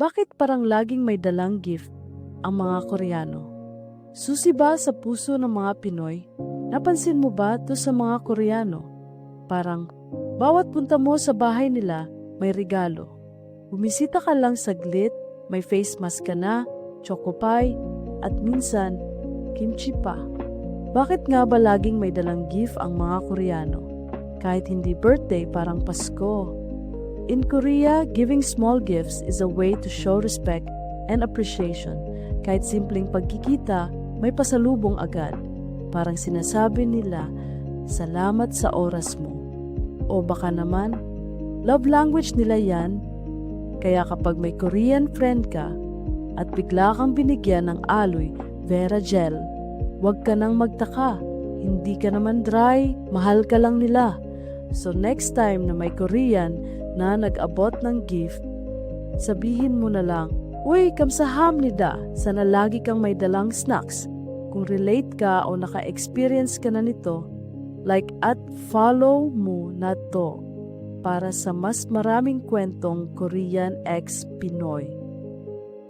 Bakit parang laging may dalang gift ang mga Koreano? Susi ba sa puso ng mga Pinoy? Napansin mo ba to sa mga Koreano? Parang bawat punta mo sa bahay nila may regalo. Bumisita ka lang saglit, may face mask ka na, choco pie, at minsan, kimchi pa. Bakit nga ba laging may dalang gift ang mga Koreano? Kahit hindi birthday, parang Pasko. In Korea, giving small gifts is a way to show respect and appreciation. Kahit simpleng pagkikita, may pasalubong agad. Parang sinasabi nila, salamat sa oras mo. O baka naman, love language nila yan. Kaya kapag may Korean friend ka at bigla kang binigyan ng aloe vera gel, huwag ka nang magtaka. Hindi ka naman dry, mahal ka lang nila. So next time na may Korean na nag-abot ng gift, sabihin mo na lang, Uy, kamsahamnida, sana lagi kang may dalang snacks. Kung relate ka o naka-experience ka na nito, like at follow mo na to para sa mas maraming kwentong Korean X Pinoy.